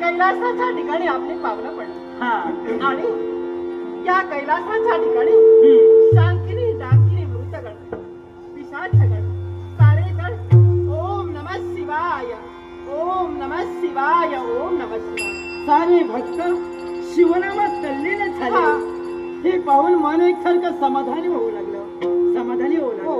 कैलासाच्या ठिकाणी आपली पावलं पडली हा. आणि या कैलासाच्या ठिकाणी हम्म. शांकिनी डांकिनी मृतगण पिशाचगण सारे गण ओम नमः शिवाय ओम नमः शिवाय ओम नमः शिवाय. सारे भक्त शिवनामात तल्लीन. झाले. पाहून मन एकसारखं समाधानी होऊ लागलं. समाधानी होऊ लागलं.